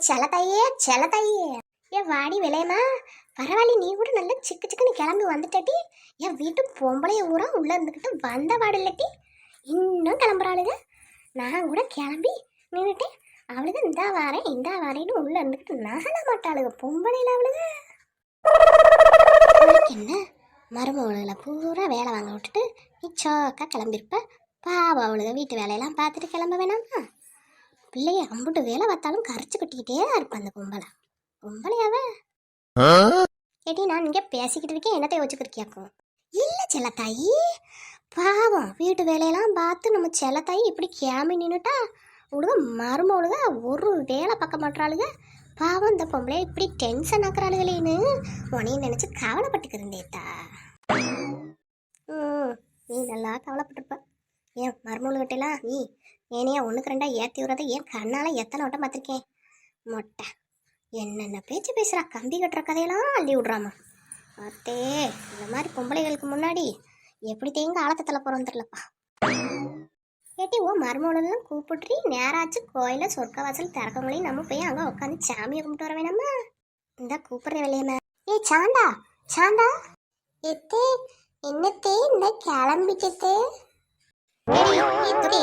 செல தையே செல ஏ வாடி விளையமா பரவாயில்ல நீ கூட நல்லா சிக்கு சிக்குன்னு கிளம்பி வந்துட்டடி. என் வீட்டு பொம்பளைய ஊரா உள்ள இருந்துக்கிட்டு வந்த வாடு இல்லட்டி இன்னும் கிளம்புறாளுங்க நான் கூட கிளம்பி நின்றுட்டு அவளுக்கு இந்தா வாரேன் இந்தா வாரேன்னு உள்ள இருந்துக்கிட்டு நகல மாட்டாளுங்க பொம்பளையில அவளுங்க என்ன? மருமகளை பூரா வேலை வாங்க விட்டுட்டு நீ சோக்கா கிளம்பியிருப்ப பாவம் அவளுங்க வீட்டு வேலையெல்லாம் பார்த்துட்டு கிளம்ப வேணாமா? பிள்ளைய அம்புட்டு வேலை பார்த்தாலும் கரைச்சு கட்டிக்கிட்டே தான் இருப்பான் அந்த பொம்பளை பொம்பளையாவ ஏடி நான் இங்கே பேசிக்கிட்டு இருக்கேன். என்னத்தை யோசிச்சிருக்கியாக்கும் இல்லை செல்லத்தாயி. பாவம். வீட்டு வேலையெல்லாம் பார்த்து நம்ம செல்லத்தாயி இப்படி கேமி நின்றுட்டா உழுக மருமவளுக ஒரு வேலை பார்க்க மாட்டாளுங்க பாவம் இந்த பொம்பளைய இப்படி டென்ஷன் ஆக்குறாளுகளேன்னு உனையும் நினச்சி கவலைப்பட்டுக்கிறேன்டேத்தா ம் நீ நல்லா கவலைப்பட்டிருப்ப. ஏன் மருமவளுகிட்டலாம் நீ ஏனையா ஒன்றுக்கு ரெண்டா ஏற்றி விடுறத ஏன் கண்ணால் எத்தனை ஓட்டம் பார்த்துருக்கேன் மொட்டை. என்னென்ன பேச்சு பேசுகிறா கம்பி கட்டுற கதையெல்லாம் அள்ளி விட்றாமா? அத்தே இந்த மாதிரி பொம்பளைகளுக்கு முன்னாடி எப்படி தேங்க ஆழத்தத்தில் போகிறோம் தெரிலப்பா ஏட்டி ஓ மருமகளெல்லாம் கூப்பிட்டு நேராச்சு கோயில சொர்க்க வாசல் திறக்கவங்களையும் நம்ம போய் அங்கே உட்காந்து சாமியை கும்பிட்டு வர வேணாமா? இந்த கூப்பிட்ற வேலையம்மா ஏய் சாண்டா சாண்டா எத்தே என்னத்தே இந்த கிளம்பிட்டே.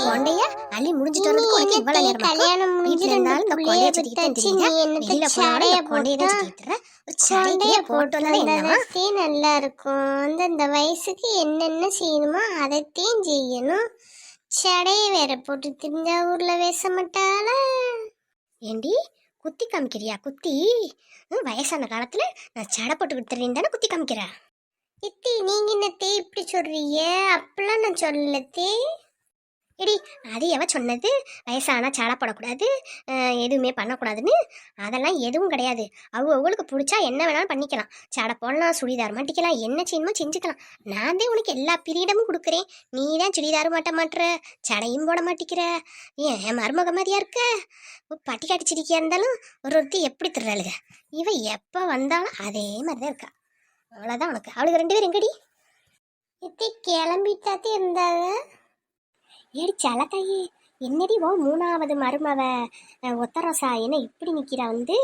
கொண்டைய அள்ளி முடிஞ்சிட்டு வரதுக்கு உனக்கு இவ்வளவு நேரம் கல்யாணம் முடிஞ்சிருந்தாலும் இந்த கொண்டைய சுத்திட்டு சண்டைய போட்டு நல்லா இருக்கும் அந்த இந்த வயசுக்கு என்னென்ன செய்யணுமோ அதைத்தையும் செய்யணும். சடைய வேற போட்டு திரிஞ்ச ஊர்ல பேச மாட்டாள? ஏண்டி குத்தி காமிக்கிறியா? குத்தி? வயசான காலத்துல நான் சடை போட்டு கொடுத்துறேன் தானே குத்தி காமிக்கிறேன் இத்தி நீங்க என்னத்தே இப்படி சொல்றீங்க? அப்பெல்லாம் நான் சொல்லத்தே எடி அது எவ சொன்னது? வயசானா சாடை போடக்கூடாது எதுவுமே பண்ணக்கூடாதுன்னு. அதெல்லாம் எதுவும் கிடையாது. அவங்க அவங்களுக்கு பிடிச்சா என்ன வேணாலும் பண்ணிக்கலாம். சாடை போடலாம் சுடிதார் மாட்டிக்கலாம் என்ன செய்யணுமோ செஞ்சுக்கலாம். நான் தான் உனக்கு எல்லா பீரியடமும் கொடுக்குறேன். நீ தான் சுடிதார் மாட்ட மாட்டுற சடையும் போட மாட்டிக்கிற. ஏன் என் மருமக மாதிரியா இருக்க? பட்டி காட்டிச்சிருக்கியா இருந்தாலும் ஒரு ஒருத்தி எப்படி திருறாளுக இவ எப்போ வந்தாலும் அதே மாதிரி தான் இருக்கா. அவ்வளோதான் உனக்கு. அவளுக்கு ரெண்டு பேரும் எங்கடி? இத்தி கிளம்பிட்டாத்தே இருந்தாங்க. ஏடி சலத்தாயி என்னடி ஓ மூணாவது மருமவ ஒத்தரசா என்ன இப்படி நிற்கிறா வந்து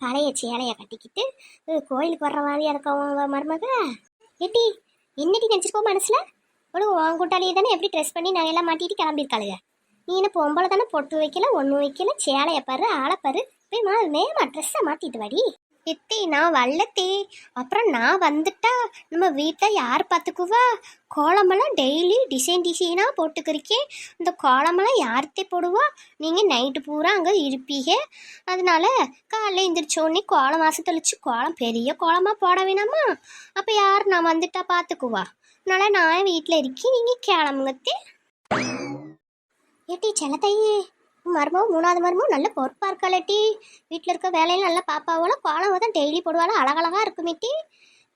பழைய சேலையை கட்டிக்கிட்டு கோயிலுக்கு வர்ற மாதிரியா இருக்கவங்க மருமக? ஏட்டி என்னடி நினச்சிருக்கோ மனசில்? ஒழுங்கு உன் கூட்டாளியை தானே எப்படி ட்ரெஸ் பண்ணி நான் எல்லாம் மாட்டிட்டு கிளம்பியிருக்காளுங்க நீ என்ன பொம்பளை தானே பொட்டு வைக்கல ஒன்று வைக்கல சேலையை பாரு ஆளை பாரு போய் மா மேமா ட்ரெஸ்ஸை மாற்றிட்டு வாடி. எத்தி நான் வல்லத்தி அப்புறம் நான் வந்துட்டா நம்ம வீட்டில் யார் பார்த்துக்குவா கோலமெல்லாம் டெய்லி டிசைன் டிசைனாக போட்டுக்கிறக்கே. இந்த கோலமெல்லாம் யார்த்தே போடுவா? நீங்கள் நைட்டு பூரா அங்கே இருப்பீங்க. அதனால காலைல எந்திரிச்சோடனே கோலம் மாதம் தெளிச்சு கோலம் பெரிய கோலமாக போட வேணாமா? அப்போ யார் நான் வந்துட்டா பார்த்துக்குவா அதனால நான் வீட்டில் இருக்கேன். நீங்கள் கிளம்புங்கத்தே ஏட்டி செல்லத்தையே மருமவும் மூணாவது மருமவும் நல்ல பொறுப்பாக இருக்காளட்டி வீட்டில் இருக்க வேலையில நல்லா பாப்பாவோல கோலம் தான் டெய்லி போடுவாளோ? அழகழகா இருக்குமேட்டி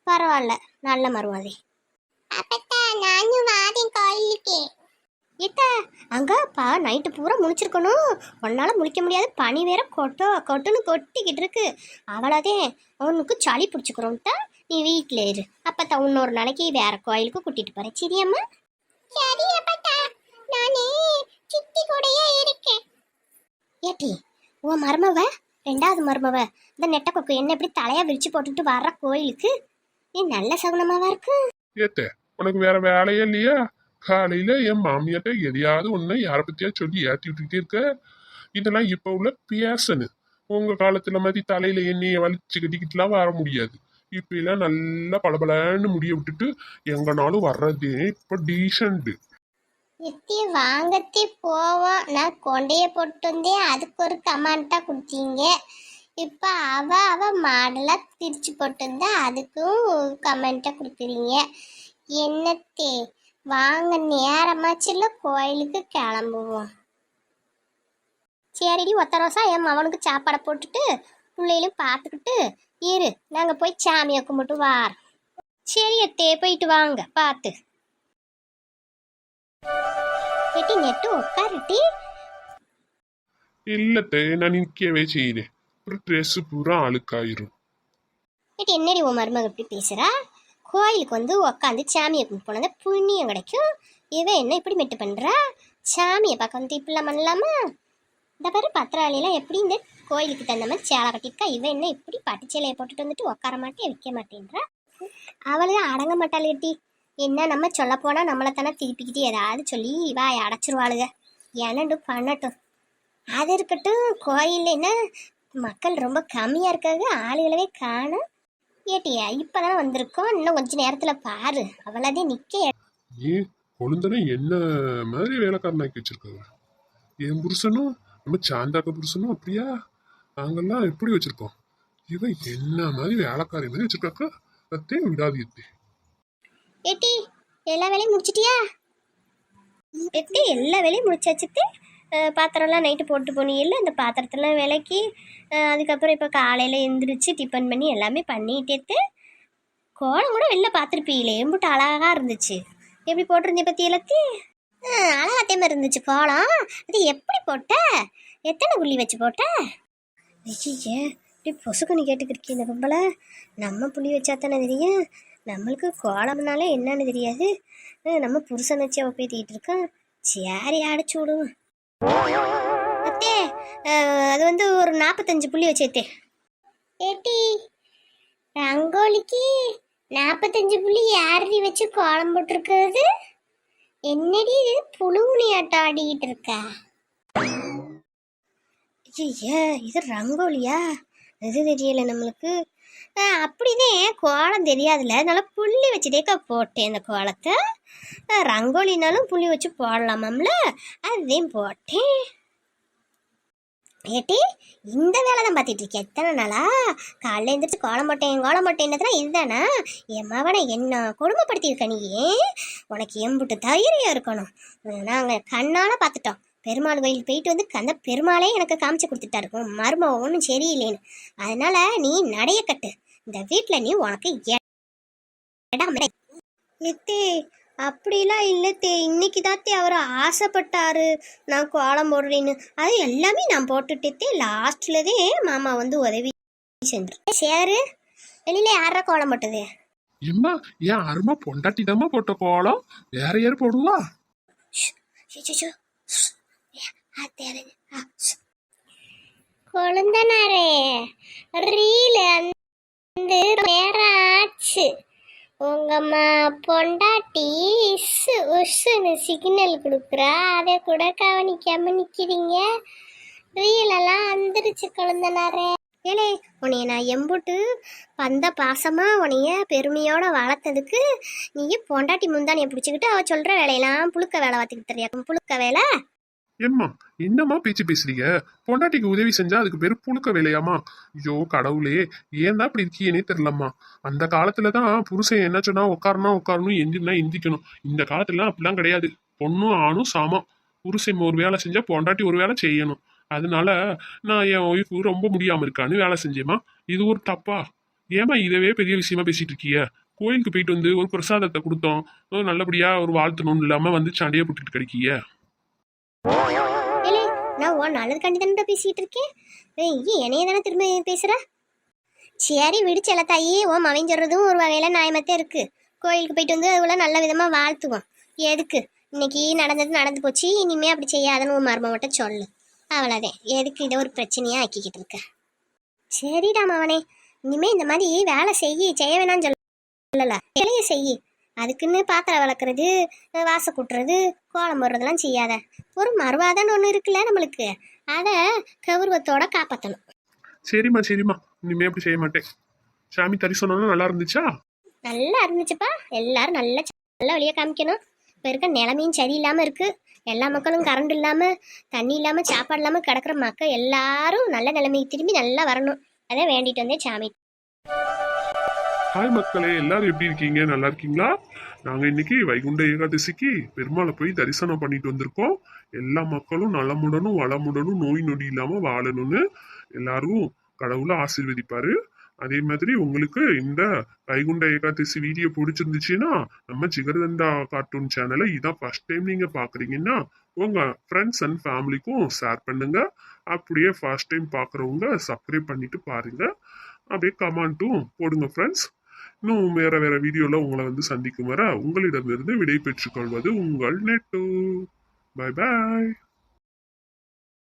பரவாயில்ல நல்ல மருமதி இத்த அங்கப்பா நைட்டு பூரா முழிச்சிருக்கணும். உன்னால முழிக்க முடியாது. பனி வேற கொட்டோ கொட்டுன்னு கொட்டிக்கிட்டு இருக்கு. அவ்வளோதே அவனுக்கு சளி பிடிச்சிக்கிறோம்ட்டா. நீ வீட்டில் இரு. அப்பத்தா இன்னொரு நாளைக்கு வேற கோயிலுக்கு கூட்டிட்டு போறேன். சரியாம்மா? சரி அப்பத்தா நானே சித்தி கூடயே இருக்கேன். ஏட்டி உன் மருமவ ரெண்டாவது மருமவ இந்த நெட்ட கொக்கு என்ன இப்படி தலையா விரிச்சு போட்டுட்டு வர்ற கோயிலுக்கு? நீ நல்ல சகுனமாவா இருக்கு? ஏத்தே உனக்கு வேற வேலையே இல்லையா? காலையில என் மாமியார்ட்ட எதையாவது ஒண்ணு யார பத்தியா சொல்லி ஏத்தி விட்டுக்கிட்டே இருக்க? இதெல்லாம் இப்ப உள்ள பேசனு. உங்க காலத்துல மாதிரி தலையில எண்ணெயை வலிச்சு கட்டிக்கிட்டுலாம் வர முடியாது. இப்ப எல்லாம் நல்லா பளபளன்னு முடிய விட்டுட்டு எங்கனாலும் வர்றதே இப்ப டீசண்ட்டு இத்தி வாங்கத்தி போவோம் நான் கொண்டைய போட்டுந்தேன் அதுக்கு ஒரு கமெண்டா கொடுத்தீங்க. இப்போ அவ அவ மாடலாக பிரித்து போட்டிருந்தா அதுக்கும் கமெண்ட்டை கொடுக்குறீங்க. என்னத்தே வாங்க நேரமாச்சுல கோயிலுக்கு கிளம்புவோம். சரிடி ஒத்த ரோசா என் மவனுக்கு சாப்பாடை போட்டுட்டு பிள்ளைகளும் பார்த்துக்கிட்டு இரு. நாங்கள் போய் சாமியை கும்பிட்டு வாரோம். சரி அத்தே போயிட்டு வாங்க. பார்த்து. எட்டி நெட்டு உட்காருட்டி. இல்லத்த நான் நிக்கவே செய்யறேன் ஒரு ட்ரெஸ் பூரா அழுக்காயிரும். எட்டி என்னடி உன் மருமக இப்படி பேசுறா? கோயிலுக்கு வந்து உக்காந்து சாமியை கும்பிட்டு புண்ணியம் கிடைக்கும். இவன் என்ன இப்படி மெட்டு பண்றா? சாமியை பார்க்க வந்து இப்படிலாம் பண்ணலாமா? இந்த பாரு பத்திராளியெல்லாம் எப்படி இந்த கோயிலுக்கு தகுந்த மாதிரி சேலை கட்டியிருக்கா? இவன் என்ன இப்படி பட்டு சேலையை போட்டுட்டு வந்துட்டு உட்கார மாட்டேன் வைக்க மாட்டேன்றா? அவளே அடங்க மாட்டாள் கட்டி என்ன நம்ம சொல்ல போனால் நம்மளை தானே திருப்பிக்கிட்டு ஏதாவது சொல்லி வாய் அடைச்சிருவாளுங்க என்னண்டு பண்ணட்டும். அது இருக்கட்டும் கோயில்ல என்ன மக்கள் ரொம்ப கம்மியாக இருக்காங்க. ஆளுகளவே காணும் ஏட்டியா? இப்பதான் வந்திருக்கோம். இன்னும் கொஞ்ச நேரத்தில் பாரு. அவளாதே நிற்க ஏ கொழுந்தனை என்ன மாதிரி வேலைக்காரனாக்கி வச்சிருக்காங்க? என் புருஷனும் நம்ம சாந்தாக்க புருஷனும் அப்படியா? நாங்கெல்லாம் எப்படி வச்சிருக்கோம்? இவன் என்ன மாதிரி வேலைக்காரி மாதிரி வச்சிருக்காக்கா? அத்தையும் விடாது எத்தே ஏட்டி எல்லா வேலையும் முடிச்சிட்டியா? எப்படி எல்லா வேலையும் முடிச்சாச்சுட்டு பாத்திரம்லாம் நைட்டு போட்டு போனீங்கல்ல அந்த பாத்திரத்தெல்லாம் விளக்கி அதுக்கப்புறம் இப்போ காலையில் எழுந்திரிச்சு டிஃபன் பண்ணி எல்லாமே பண்ணிட்டேத்து கோலம் கூட வெளில பார்த்துருப்பீங்களே எம்பிட்டு அழகாக இருந்துச்சு. எப்படி போட்டிருந்தே பற்றி எல்லாத்தையும்? அழகாத்தே மாதிரி இருந்துச்சு கோலம். அது எப்படி போட்ட? எத்தனை புள்ளி வச்சு போட்ட? ஐயே இப்படி பொசுக்குன்னு கேட்டுக்கிருக்கீங்க இந்த பொம்பளை. நம்ம புள்ளி வச்சா தானே தெரியும். நம்மளுக்கு கோலம்னாலே என்னன்னு தெரியாது. நம்ம புருஷன் வச்சு அவள் பேத்திக்கிட்டு இருக்கான் சரி அடைச்சி விடுவோம். அத்தே அது வந்து ஒரு நாற்பத்தஞ்சு புள்ளி வச்சேத்தே ஏட்டி ரங்கோலிக்கு நாற்பத்தஞ்சு புள்ளி யாரடி வச்சு கோலம் போட்டிருக்கிறது? என்னடி இது? புழுவுனி ஆட்டம் ஆடிக்கிட்டு இருக்கா? ஐயா இது ரங்கோலியா? அது தெரியலை நம்மளுக்கு அப்படிதான் கோலம் தெரியாதுல்ல. நல்லா புள்ளி வச்சுதேக்கா போட்டேன் அந்த கோலத்தை. ரங்கோலினாலும் புள்ளி வச்சு போடலாமாம்ல? அதையும் போட்டேன். ஏட்டி இந்த வேலை தான் பார்த்துட்டு இருக்கேன் எத்தனை நாளா? காலைல எழுந்திரிச்சு கோலம் போட்டேன் கோலம் இதுதானா என் மவனை என்ன கொடுமைப்படுத்தியிருக்க நீ உனக்கு எம்புட்டு தைரியம் இருக்கணும். நாங்கள் கண்ணால் பார்த்துட்டோம். பெருமாள் கோயில் போயிட்டு வந்து அந்த பெருமாளே எனக்கு காமிச்சு கொடுத்துட்டாரு. உன் மருமக ஒன்றும் சரியில்லைன்னு. அதனால நீ நடைய கட்டு. இந்த வீட்டில் நீ உனக்கு இடம் இல்லை. எத்தே அப்படிலாம் இல்லத்தே இன்னைக்கு தாத்தே அவர் ஆசைப்பட்டாரு. நான் கோலம் போடுறேன்னு. அது எல்லாமே நான் போட்டுட்டே லாஸ்ட்லதே மாமா வந்து உதவி செஞ்சிருக்கேன் சேரு. வெளியில யாரா கோலம் போட்டது? எம்மா ஏன் அருமா பொண்டாட்டி போட்ட கோலம்? வேற யார் போடுவா. கொழுந்தனாரே ரீல் வந்து நேரம் ஆச்சு உங்க மா பொண்டாட்டி இஸ்ஸு சிக்னல் கொடுக்குறா. அதை கூட கவனிக்காம நிக்கிறீங்க. ரீலெல்லாம் வந்துருச்சு கொழுந்தனாரே. ஏழே உன்னைய நான் எம்புட்டு வந்த பாசமா உன்னைய பெருமையோட வளர்த்ததுக்கு நீ பொண்டாட்டி முந்தானியை பிடிச்சிக்கிட்டு அவ சொல்ற வேலையெல்லாம் புழுக்க வேலை பார்த்துக்கிட்டு தெரியாக்கும் புழுக்க வேலை? எம்மா என்னம்மா பேச்சு பேசுறீங்க? பொண்டாட்டிக்கு உதவி செஞ்சா அதுக்கு பேர் புழுக்க வேலையாமா ஐயோ கடவுளே ஏன் தான் இப்படி இருக்கீங்கன்னே தெரியலம்மா. அந்த காலத்துல தான் புருஷன் என்ன சொன்னா உட்காரனா உட்காரணும் எந்திரினா எந்திக்கணும். இந்த காலத்துல அப்படிலாம் கிடையாது. பொண்ணும் ஆணும் சமம். புருஷன் ஒரு வேலை செஞ்சா பொண்டாட்டி ஒரு வேலை செய்யணும். அதனால நான் என் ஒய்ஃபு ரொம்ப முடியாம இருக்கான்னு வேலை செஞ்சேம்மா. இது ஒரு தப்பா? ஏமா இதவே பெரிய விஷயமா பேசிட்டு இருக்கீங்க? கோயிலுக்கு போயிட்டு வந்து ஒரு பிரசாதத்தை கொடுத்தோம். ஒரு நல்லபடியா ஒரு வாழ்த்தணும்னு இல்லாம வந்து சண்டையை போட்டுட்டு கிடைக்கிய நான் உன் நல்லதுக்காண்டி தானே பேசிகிட்டு இருக்கேன். ஏய், என்னைய தானே திரும்ப பேசுகிற சரி விடுச்சல தாயி உன் மவன் சொல்கிறதும் ஒரு வகையில் நியாயமாத்தே இருக்கு. கோயிலுக்கு போயிட்டு வந்து அதுக்குள்ள நல்ல விதமாக வாழ்த்துவோம். எதுக்கு? இன்னைக்கு நடந்தது நடந்து போச்சு இனிமே அப்படி செய்யாதன்னு உன் மரும மட்டும் சொல்லு. அவ்வளோதான் எதுக்கு இதை ஒரு பிரச்சனையாக ஆக்கிக்கிட்டு இருக்க? சரிடா மவனே. இனிமேல் இந்த மாதிரி வேலை செய்யி செய்ய வேணாம்னு சொல்லல. வேலையை செய்யி. அதுக்குன்னு பாத்திரம் விளக்குறது வாச கூட்டுறது கோலம் போடுறதெல்லாம் செய்யாத. ஒரு மறுவாதன்னு ஒன்று இருக்குல்ல நம்மளுக்கு. அதை கௌரவத்தோட காப்பாற்றணும் சரிம்மா சரிம்மா. இனிமே அப்படி செய்ய மாட்டேன். சாமி தரிசனம்லாம் நல்லா இருந்துச்சா? நல்லா இருந்துச்சுப்பா. எல்லாரும் நல்ல நல்ல வழியாக காமிக்கணும். இப்போ இருக்க நிலமையும் சரியில்லாமல் இருக்கு. எல்லா மக்களும் கரண்ட் இல்லாமல் தண்ணி இல்லாமல் சாப்பாடு இல்லாமல் கிடக்குற மக்கள் எல்லாரும் நல்ல நிலைமைக்கு திரும்பி நல்லா வரணும். அதான் வேண்டிட்டு வந்தேன் சாமி. ஹாய் மக்களே எல்லாரும் எப்படி இருக்கீங்க? நல்லா இருக்கீங்களா? நாங்கள் இன்னைக்கு வைகுண்ட ஏகாதசிக்கு பெருமாளை போய் தரிசனம் பண்ணிட்டு வந்திருக்கோம். எல்லா மக்களும் நலமுடனும் வளமுடனும் நோய் நொடி இல்லாமல் வாழணும்னு எல்லாரும் கடவுளை ஆசீர்வதிப்பாரு. அதே மாதிரி உங்களுக்கு இந்த வைகுண்ட ஏகாதசி வீடியோ பிடிச்சிருந்துச்சுன்னா நம்ம ஜிகர்தண்டா கார்ட்டூன் சேனலை இதான் ஃபர்ஸ்ட் டைம் நீங்க பாக்குறீங்கன்னா உங்க ஃப்ரெண்ட்ஸ் அண்ட் ஃபேமிலிக்கும் ஷேர் பண்ணுங்க. அப்படியே ஃபர்ஸ்ட் டைம் பாக்குறவங்க சப்ஸ்கிரைப் பண்ணிட்டு பாருங்க. அப்படியே கமெண்ட்டும் போடுங்க ஃப்ரெண்ட்ஸ் இன்னும் வேற வேற வீடியோல உங்களை வந்து சந்திக்கும் வர உங்களிடமிருந்து விடை பெற்றுக் கொள்வது உங்கள் நெட்டு. Bye bye